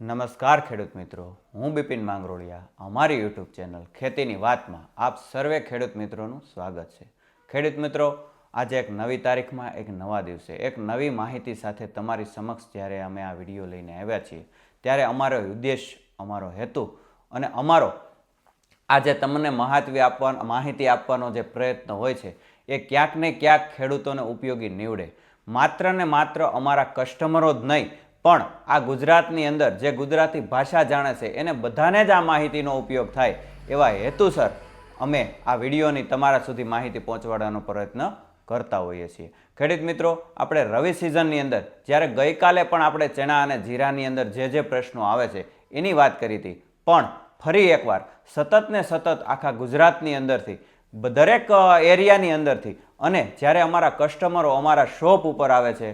નમસ્કાર ખેડૂત મિત્રો, હું બિપિન માંગરોળિયા. અમારી યુટ્યુબ ચેનલ ખેતીની વાતમાં આપ સર્વે ખેડૂત મિત્રોનું સ્વાગત છે. ખેડૂત મિત્રો, આજે એક નવી તારીખમાં એક નવા દિવસે, એક નવી માહિતી સાથે તમારી સમક્ષ જ્યારે અમે આ વીડિયો લઈને આવ્યા છીએ, ત્યારે અમારો ઉદ્દેશ, અમારો હેતુ અને અમારો આજે તમને મહાત્વી આપવાનો માહિતી આપવાનો જે પ્રયત્ન હોય છે, એ ક્યાંક ને ક્યાંક ખેડૂતોને ઉપયોગી નીવડે. માત્ર ને માત્ર અમારા કસ્ટમરો જ નહીં પણ આ ગુજરાતની અંદર જે ગુજરાતી ભાષા જાણે છે, એને બધાને જ આ માહિતીનો ઉપયોગ થાય એવા હેતુસર અમે આ વિડીયોની તમારા સુધી માહિતી પહોંચવાડવાનો પ્રયત્ન કરતા હોઈએ છીએ. ખેડૂત મિત્રો, આપણે રવિ સિઝનની અંદર જ્યારે ગઈકાલે પણ આપણે ચણા અને જીરાની અંદર જે જે પ્રશ્નો આવે છે, એની વાત કરી હતી. પણ ફરી એકવાર સતત ને સતત આખા ગુજરાતની અંદરથી, દરેક એરિયાની અંદરથી અને જ્યારે અમારા કસ્ટમરો અમારા શોપ ઉપર આવે છે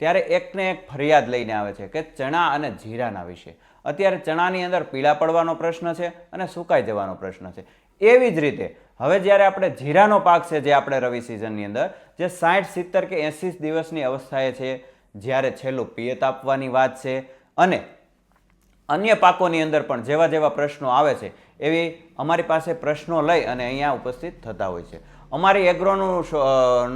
ત્યારે એકને એક ફરિયાદ લઈને આવે છે કે ચણા અને જીરાના વિશે. અત્યારે ચણાની અંદર પીળા પડવાનો પ્રશ્ન છે અને સુકાઈ જવાનો પ્રશ્ન છે. એવી જ રીતે, હવે જ્યારે આપણે જીરાનો પાક છે જે આપણે રવિ સિઝનની અંદર, જે સાઠ, સિત્તેર કે એંસી દિવસની અવસ્થાએ છે, જ્યારે છેલ્લું પિયત આપવાની વાત છે અને અન્ય પાકોની અંદર પણ જેવા જેવા પ્રશ્નો આવે છે, એવી અમારી પાસે પ્રશ્નો લઈ અને અહીંયા ઉપસ્થિત થતા હોય છે. અમારી એગ્રોનું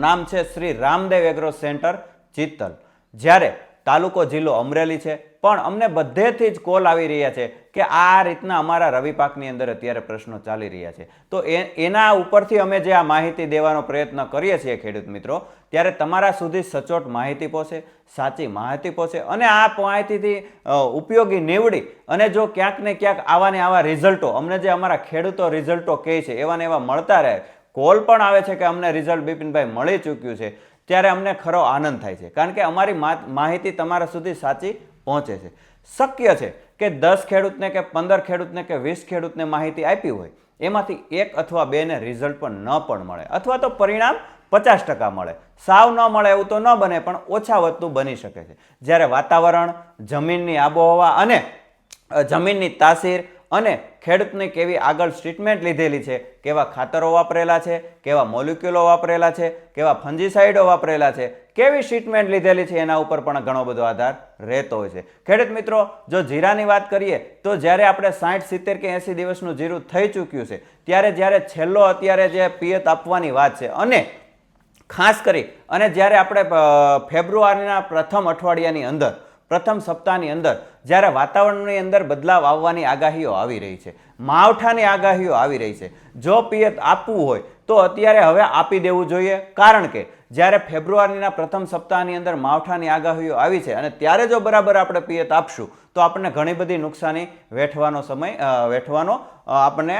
નામ છે શ્રી રામદેવ એગ્રો સેન્ટર ચિત્તલ. જ્યારે તાલુકો જિલ્લો અમરેલી છે, પણ અમને બધેથી જ કોલ આવી રહ્યા છે કે આ રીતના અમારા રવિ પાકની અંદર અત્યારે પ્રશ્નો ચાલી રહ્યા છે. તો એના ઉપરથી અમે જે આ માહિતી દેવાનો પ્રયત્ન કરીએ છીએ ખેડૂત મિત્રો, ત્યારે તમારા સુધી સચોટ માહિતી પહોંચે સાચી માહિતી પહોંચે અને આ માહિતીથી ઉપયોગી નીવડી અને જો ક્યાંક ને ક્યાંક આવા ને આવા રિઝલ્ટો, અમને જે અમારા ખેડૂતો રિઝલ્ટો કહે છે, એવા ને એવા મળતા રહે. કોલ પણ આવે છે કે અમને રિઝલ્ટ બિપિનભાઈ મળી ચૂક્યું છે. ત્યારે અમને ખરો આનંદ થાય છે. કારણ કે અમારી માહિતી તમારા સુધી સાચી પહોંચે છે. શક્ય છે કે દસ ખેડૂતને કે પંદર ખેડૂતને કે વીસ ખેડૂતને માહિતી આપી હોય, એમાંથી એક અથવા બેને રિઝલ્ટ પણ ન પણ મળે. અથવા તો પરિણામ પચાસ ટકા મળે. સાવ ન મળે એવું તો ન બને, પણ ઓછા વધતું બની શકે છે. જ્યારે વાતાવરણ, જમીનની આબોહવા અને જમીનની તાસીર અને ખેડૂતને કેવી આગળ ટ્રીટમેન્ટ લીધેલી છે, કેવા ખાતરો વાપરેલા છે, કેવા મોલિક્યુલો વાપરેલા છે, કેવા ફંજીસાઇડો વાપરેલા છે, કેવી ટ્રીટમેન્ટ લીધેલી છે, એના ઉપર પણ ઘણો બધો આધાર રહેતો હોય છે. ખેડૂત મિત્રો, જો જીરાની વાત કરીએ, તો જ્યારે આપણે સાઠ, સિત્તેર કે એંસી દિવસનું જીરું થઈ ચૂક્યું છે, ત્યારે જ્યારે છેલ્લો અત્યારે જે પિયત આપવાની વાત છે, અને ખાસ કરી, અને જ્યારે આપણે ફેબ્રુઆરીના પ્રથમ અઠવાડિયાની અંદર, પ્રથમ સપ્તાહની અંદર જ્યારે વાતાવરણની અંદર બદલાવ આવવાની આગાહીઓ આવી રહી છે, માવઠાની આગાહીઓ આવી રહી છે. જો પિયત આપવું હોય તો અત્યારે હવે આપી દેવું જોઈએ. કારણ કે જ્યારે ફેબ્રુઆરીના પ્રથમ સપ્તાહની અંદર માવઠાની આગાહીઓ આવી છે અને ત્યારે જો બરાબર આપણે પિયત આપશું, તો આપણને ઘણી બધી નુકસાની વેઠવાનો સમય વેઠવાનો આપણને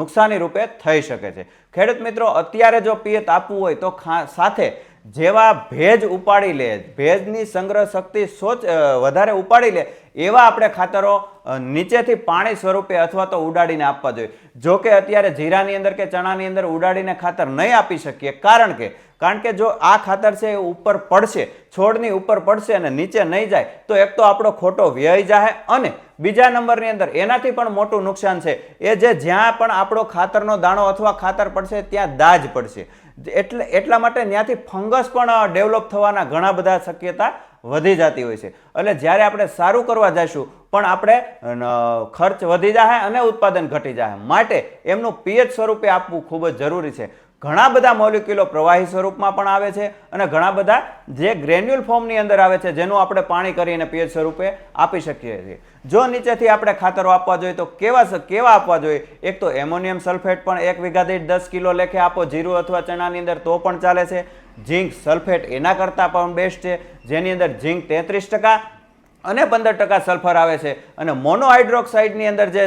નુકસાની રૂપે થઈ શકે છે. ખેડૂત મિત્રો, અત્યારે જો પિયત આપવું હોય તો સાથે જેવા ભેજ ઉપાડી લે ભેજની સંગ્રહ શક્તિ સોચ વધારે ઉપાડી લે એવા આપણે ખાતરો નીચેથી પાણી સ્વરૂપે અથવા તો ઉડાડીને આપવા જોઈએ. જો કે અત્યારે જીરાની અંદર કે ચણાની અંદર ઉડાડીને ખાતર નહીં આપી શકીએ. કારણ કે કારણ કે જો આ ખાતર છે એ ઉપર પડશે, છોડની ઉપર પડશે અને નીચે નહીં જાય, તો એક તો આપણો ખોટો વ્યય જાય અને બીજા નંબરની અંદર એનાથી પણ મોટું નુકસાન છે. એ જે જ્યાં પણ આપણો ખાતરનો દાણો અથવા ખાતર પડશે, ત્યાં દાજ પડશે. એટલે, એટલા માટે ત્યાંથી ફંગસ પણ ડેવલપ થવાના ઘણા બધા શક્યતા વધી જતી હોય છે. એટલે જ્યારે આપણે સારું કરવા જઈશું પણ આપણે ખર્ચ વધી જાય અને ઉત્પાદન ઘટી જાય માટે એમનું પીએચ સ્વરૂપે આપવું ખૂબ જ જરૂરી છે. ઘણા બધા મોલિક્યુલો પ્રવાહી સ્વરૂપમાં પણ આવે છે અને ઘણા બધા જે ગ્રેન્યુલ ફોર્મની અંદર આવે છે, જેનું આપણે પાણી કરીને પીએચ સ્વરૂપે આપી શકીએ છીએ. જો નીચેથી આપણે ખાતરો આપવા જોઈએ, તો કેવા કેવા આપવા જોઈએ? એક તો એમોનિયમ સલ્ફેટ પણ એક વીઘા દીઠ દસ કિલો લેખે આપો. જીરું અથવા ચણાની અંદર તો પણ ચાલે છે. ઝીંક સલ્ફેટ એના કરતાં પણ બેસ્ટ છે. જેની અંદર ઝીંક તેત્રીસ ટકા અને પંદર ટકા સલ્ફર આવે છે. અને મોનોહાઇડ્રોક્સાઇડની અંદર જે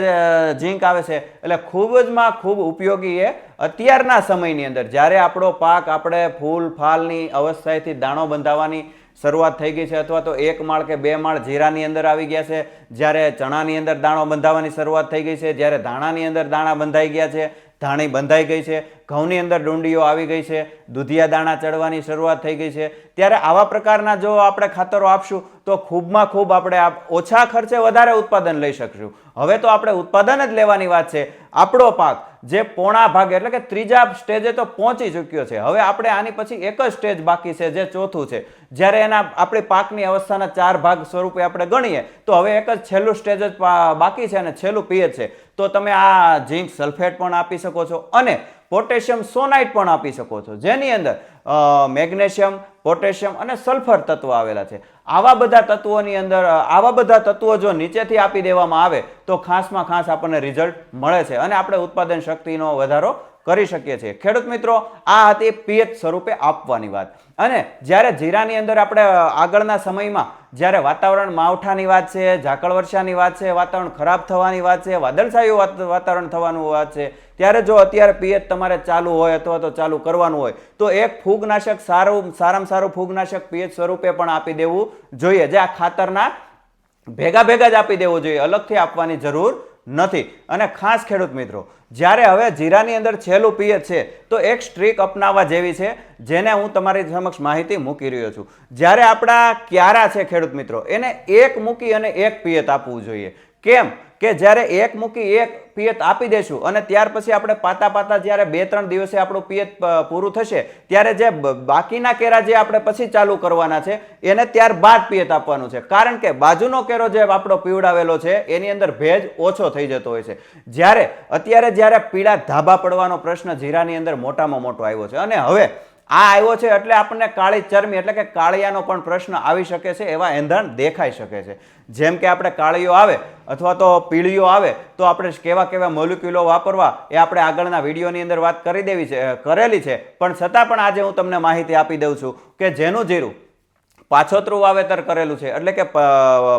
ઝીંક આવે છે, એટલે ખૂબ જ માં ખૂબ ઉપયોગી એ અત્યારના સમયની અંદર. જ્યારે આપણો પાક આપણે ફૂલ ફાલની અવસ્થાએથી દાણો બંધાવવાની શરૂઆત થઈ ગઈ છે, અથવા તો એક માળ કે બે માળ જીરાની અંદર આવી ગયા છે, જ્યારે ચણાની અંદર દાણો બંધાવવાની શરૂઆત થઈ ગઈ છે, જ્યારે ધાણાની અંદર દાણા બંધાઈ ગયા છે, ધાણી બંધાઈ ગઈ છે, ઘઉંની અંદર ડુંડીઓ આવી ગઈ છે દૂધિયા દાણા ચડવાની શરૂઆત થઈ ગઈ છે. ત્યારે આવા પ્રકારના જો આપણે ખાતરો આપશું, તો ખૂબમાં ખૂબ આપણે ઓછા ખર્ચે વધારે ઉત્પાદન લઈ શકશું. હવે તો આપણે ઉત્પાદન જ લેવાની વાત છે. આપણો પાક, જે પોણા ભાગે, એટલે કે ત્રીજા સ્ટેજે તો પહોંચી ચૂક્યો છે. હવે આપણે આની પછી એક જ સ્ટેજ બાકી છે, જે ચોથું છે. જ્યારે એના આપણી પાકની અવસ્થાના ચાર ભાગ સ્વરૂપે આપણે ગણીએ, તો હવે એક જ છેલ્લું સ્ટેજ જ બાકી છે અને છેલ્લું પીએચ છે. તો તમે આ ઝીંક સલ્ફેટ પણ આપી શકો છો. અને પોટેશિયમ સોનાઇટ પણ આપી શકો છો. જેની અંદર મેગ્નેશિયમ, પોટેશિયમ અને સલ્ફર તત્વો આવેલા છે. આવા બધા તત્વોની અંદર આવા બધા તત્વો જો નીચેથી આપી દેવામાં આવે, તો ખાસમાં ખાસ આપણને રિઝલ્ટ મળે છે. અને આપણે ઉત્પાદન શક્તિનો વધારો કરી શકીએ છીએ. ખેડૂત મિત્રો, આ હતી પિયત સ્વરૂપે આપવાની વાત. અને જ્યારે જીરાની અંદર આપણે આગળના સમયમાં જ્યારે વાતાવરણ માવઠાની વાત છે, ઝાકળ વર્ષાની વાત છે, વાતાવરણ ખરાબ થવાની વાત છે, વાદળછાયું વાતાવરણ થવાનું વાત છે, ત્યારે જો અત્યારે પિયત તમારે ચાલુ હોય અથવા તો ચાલુ કરવાનું હોય, તો એક ફૂગનાશક સારું, સારામાં સારું ફૂગનાશક પિયત સ્વરૂપે પણ આપી દેવું જોઈએ. જે આ ખાતરના ભેગા ભેગા જ આપી દેવું જોઈએ. અલગથી આપવાની જરૂર નથી. અને ખાસ ખેડૂત મિત્રો, જ્યારે હવે જીરાની અંદર છેલ્લું પિયત છે, તો એક સ્ટ્રીક અપનાવવા જેવી છે, જેને હું તમારી સમક્ષ માહિતી મૂકી રહ્યો છું. જ્યારે આપણા ક્યારા છે ખેડૂત મિત્રો, એને એક મૂકી અને એક પિયત આપવું જોઈએ. કેમ? કે જ્યારે એક મૂકી એક પિયત આપી દેશું અને ત્યાર પછી આપણે પાતા પાતા જ્યારે બે ત્રણ દિવસે આપણું પિયત પૂરું થશે, ત્યારે જે બાકીના કેરા જે આપણે પછી ચાલુ કરવાના છે, એને ત્યારબાદ પિયત આપવાનું છે. કારણ કે બાજુનો કેરો જે આપણો પીવડાવેલો છે, એની અંદર ભેજ ઓછો થઈ જતો હોય છે. જ્યારે, અત્યારે જ્યારે પીળા ધાબા પડવાનો પ્રશ્ન જીરાની અંદર મોટામાં મોટો આવ્યો છે. અને હવે આ આવ્યો છે એટલે આપણને કાળી ચરમી એટલે કે કાળિયાનો પણ પ્રશ્ન આવી શકે છે, એવા એંધાણ દેખાઈ શકે છે. જેમ કે આપણે કાળીઓ આવે અથવા તો પીળીઓ આવે, તો આપણે કેવા કેવા મોલિક્યુલો વાપરવા એ આપણે આગળના વિડીયોની અંદર વાત કરી દેવી છે કરેલી છે. પણ છતાં પણ આજે હું તમને માહિતી આપી દઉં છું કે જેનું જીરું પાછોતરું વાવેતર કરેલું છે. એટલે કે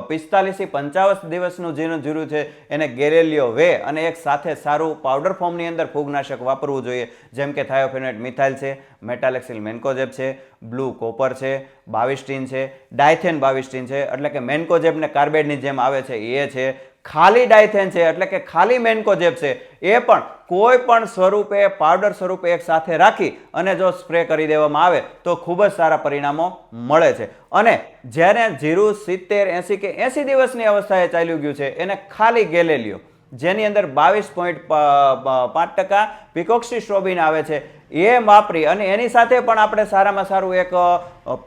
પિસ્તાલીસથી પંચાવન દિવસનું જીનું જીરું છે એને ગેરેલિયો વે અને એક સાથે સારું પાવડર ફોર્મની અંદર ફૂગનાશક વાપરવું જોઈએ. જેમ કે થાયોફેનેટ મિથાઇલ છે, મેટાલેક્સિલ મેન્કોજેબ છે, બ્લુ કોપર છે, બાવિસ્ટીન છે, ડાયથેન બાવિસ્ટીન છે. એટલે કે મેન્કોજેબને કાર્બેડની જેમ આવે છે એ છે. ખાલી ડાયથેન છે, એટલે કે ખાલી મેન્કોજેબ છે, એ પણ કોઈ પણ સ્વરૂપે, પાવડર સ્વરૂપે એક સાથે રાખી અને જો સ્પ્રે કરી દેવામાં આવે, તો ખૂબ જ સારા પરિણામો મળે છે. અને જ્યારે જીરું સિત્તેર એંસી કે એંસી દિવસની અવસ્થાએ ચાલ્યું ગયું છે, એને ખાલી ગેલેલિયો. જેની અંદર બાવીસ પોઈન્ટ પાંચ ટકા પિકોક્સી સ્ટ્રોબિન આવે છે. એ વાપરી અને એની સાથે પણ આપણે સારામાં સારું એક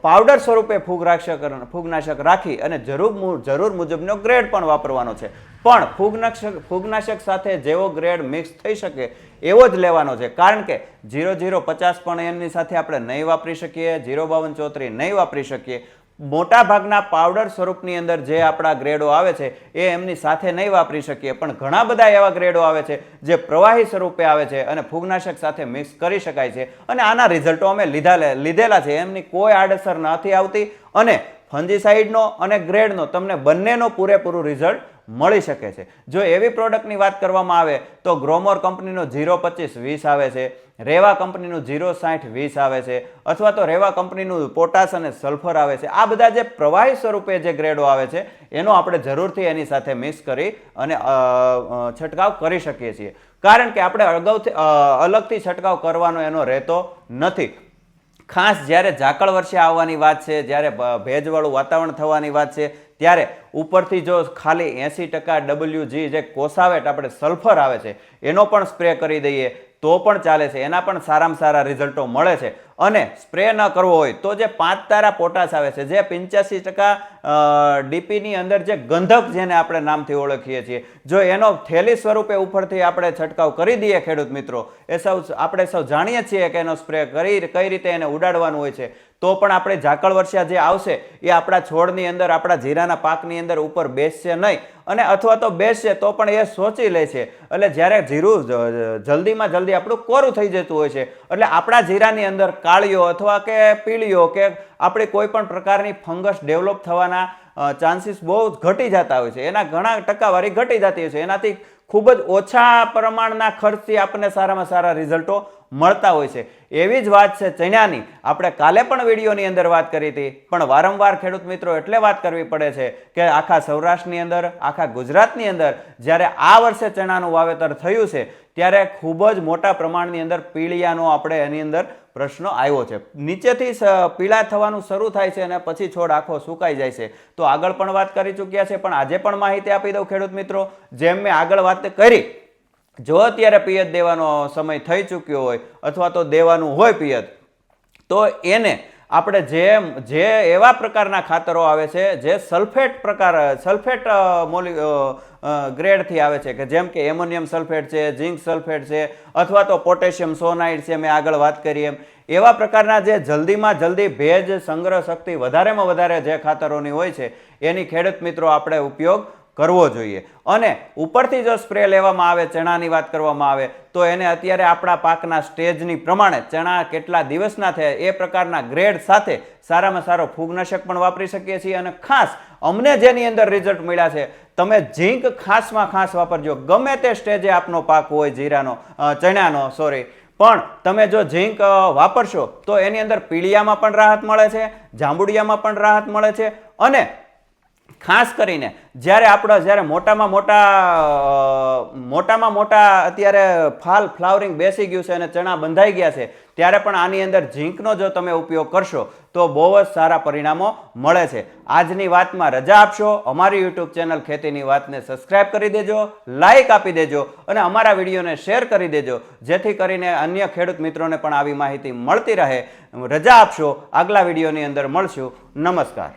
પાવડર સ્વરૂપે ફૂગનાશક ફૂગનાશક રાખી અને જરૂર જરૂર મુજબનો ગ્રેડ પણ વાપરવાનો છે. પણ ફૂગનાશક ફૂગનાશક સાથે જેવો ગ્રેડ મિક્સ થઈ શકે એવો જ લેવાનો છે. કારણ કે ઝીરો જીરો પચાસ પણ એમની સાથે આપણે નહીં વાપરી શકીએ, જીરો બાવન ચોત્રી નહીં વાપરી શકીએ. મોટા ભાગના પાવડર સ્વરૂપની અંદર જે આપણા ગ્રેડો આવે છે, એ એમની સાથે નહીં વાપરી શકીએ. પણ ઘણા બધા એવા ગ્રેડો આવે છે, જે પ્રવાહી સ્વરૂપે આવે છે અને ફૂગનાશક સાથે મિક્સ કરી શકાય છે અને આના રિઝલ્ટો અમે લીધા લીધેલા છે. એમની કોઈ આડઅસર નથી આવતી અને ફંજીસાઇડનો અને ગ્રેડનો, તમને બંનેનો પૂરેપૂરું રિઝલ્ટ મળી શકે છે. જો એવી પ્રોડક્ટની વાત કરવામાં આવે તો ગ્રોમોર કંપનીનો જીરો પચીસ વીસ આવે છે, રેવા કંપનીનું જીરો સાઠ વીસ આવે છે, અથવા તો રેવા કંપનીનું પોટાશ અને સલ્ફર આવે છે. આ બધા જે પ્રવાહી સ્વરૂપે જે ગ્રેડો આવે છે, એનો આપણે જરૂરથી એની સાથે મિક્સ કરી અને છંટકાવ કરી શકીએ છીએ. કારણ કે આપણે અગાઉથી અલગથી છંટકાવ કરવાનો એનો રહેતો નથી. ખાસ જ્યારે ઝાકળ વર્ષે આવવાની વાત છે, જ્યારે ભેજવાળું વાતાવરણ થવાની વાત છે ત્યારે ઉપરથી જો ખાલી એંસી ટકા ડબલ્યુજી જે કોસાવેટ આપણે સલ્ફર આવે છે, એનો પણ સ્પ્રે કરી દઈએ, તો પણ ચાલે છે. એના પણ સારામાં સારા રિઝલ્ટો મળે છે. અને સ્પ્રે ન કરવો હોય તો જે પાંચ તારા પોટાશ આવે છે, જે પંચ્યાસી ટકા ડીપીની અંદર જે ગંધક જેને આપણે નામથી ઓળખીએ છીએ. જો એનો થેલી સ્વરૂપે ઉપરથી આપણે છંટકાવ કરી દઈએ ખેડૂત મિત્રો, એ સૌ આપણે સૌ જાણીએ છીએ કે એનો સ્પ્રે કરી, કઈ રીતે એને ઉડાડવાનું હોય છે. તો પણ આપણે ઝાકળ વર્ષા જે આવશે, એ આપણા છોડની અંદર, આપણા જીરાના પાકની અંદર ઉપર બેસશે નહીં. અને અથવા તો બેસશે, તો પણ એ સોચી લે છે. એટલે જ્યારે જીરું જલ્દીમાં જલ્દી આપણું કોરું થઈ જતું હોય છે. એટલે આપણા જીરાની અંદર કાળીઓ અથવા કે પીળીઓ કે આપણી કોઈ પણ પ્રકારની ફંગસ ડેવલપ થવાના ચાન્સીસ બહુ ઘટી જતા હોય છે. એના ઘણા ટકાવારી ઘટી જતી હોય છે. એનાથી ખૂબ જ ઓછા પ્રમાણના ખર્ચથી આપણને સારામાં સારા રિઝલ્ટો મળતા હોય છે. એવી જ વાત છે ચણાની આપણે કાલે પણ વિડીયોની અંદર વાત કરી હતી, પણ વારંવાર ખેડૂત મિત્રો એટલે વાત કરવી પડે છે કે આખા સૌરાષ્ટ્રની અંદર, આખા ગુજરાતની અંદર જ્યારે આ વર્ષે ચણાનું વાવેતર થયું છે, ત્યારે ખૂબ જ મોટા પ્રમાણની અંદર પીળિયાનો આપણે એની અંદર પ્રશ્ન આવ્યો છે. નીચેથી પીળા થવાનું શરૂ થાય છે અને પછી છોડ આખો સુકાઈ જાય છે. તો આગળ પણ વાત કરી ચૂક્યા છે, પણ આજે પણ માહિતી આપી દઉં ખેડૂત મિત્રો. જેમ મેં આગળ વાત કરી જો અત્યારે પિયત દેવાનો સમય થઈ ચૂક્યો હોય અથવા તો દેવાનું હોય પિયત, તો એને આપણે જે જે એવા પ્રકારના ખાતરો આવે છે, જે સલ્ફેટ પ્રકાર, સલ્ફેટ મોલી ગ્રેડથી આવે છે, કે જેમ કે એમોનિયમ સલ્ફેટ છે, ઝિંક સલ્ફેટ છે, અથવા તો પોટેશિયમ સોનાઇડ છે, મેં આગળ વાત કરી એમ, એવા પ્રકારના જે જલ્દીમાં જલ્દી ભેજ સંગ્રહ શક્તિ વધારેમાં વધારે જે ખાતરોની હોય છે, એની ખેડૂત મિત્રો આપણે ઉપયોગ કરવો જોઈએ. અને ઉપરથી જો સ્પ્રે લેવામાં આવે, ચણાની વાત કરવામાં આવે, તો એને અત્યારે આપણા પાકના સ્ટેજની પ્રમાણે ચણા કેટલા દિવસના થયા એ પ્રકારના ગ્રેડ સાથે સારામાં સારો ફૂગનાશક પણ વાપરી શકીએ છીએ. અને ખાસ અમને જેની અંદર રિઝલ્ટ મળ્યા છે, તમે ઝીંક ખાસમાં ખાસ વાપરજો. ગમે તે સ્ટેજે આપનો પાક હોય, જીરાનો ચણાનો સોરી પણ તમે જો ઝીંક વાપરશો, તો એની અંદર પીળિયામાં પણ રાહત મળે છે, જાંબુડિયામાં પણ રાહત મળે છે. અને ખાસ કરીને જ્યારે આપણા જ્યારે મોટામાં મોટા મોટામાં મોટા અત્યારે ફાલ ફ્લાવરિંગ બેસી ગયું છે અને ચણા બંધાઈ ગયા છે, ત્યારે પણ આની અંદર ઝીંકનો જો તમે ઉપયોગ કરશો, તો બહુ જ સારા પરિણામો મળે છે. આજની વાતમાં રજા આપશો. અમારી યુટ્યુબ ચેનલ ખેતીની વાતને સબસ્ક્રાઇબ કરી દેજો, લાઈક આપી દેજો અને અમારા વિડીયોને શેર કરી દેજો, જેથી કરીને અન્ય ખેડૂત મિત્રોને પણ આવી માહિતી મળતી રહે. રજા આપશો. આગલા વિડીયોની અંદર મળશું. નમસ્કાર.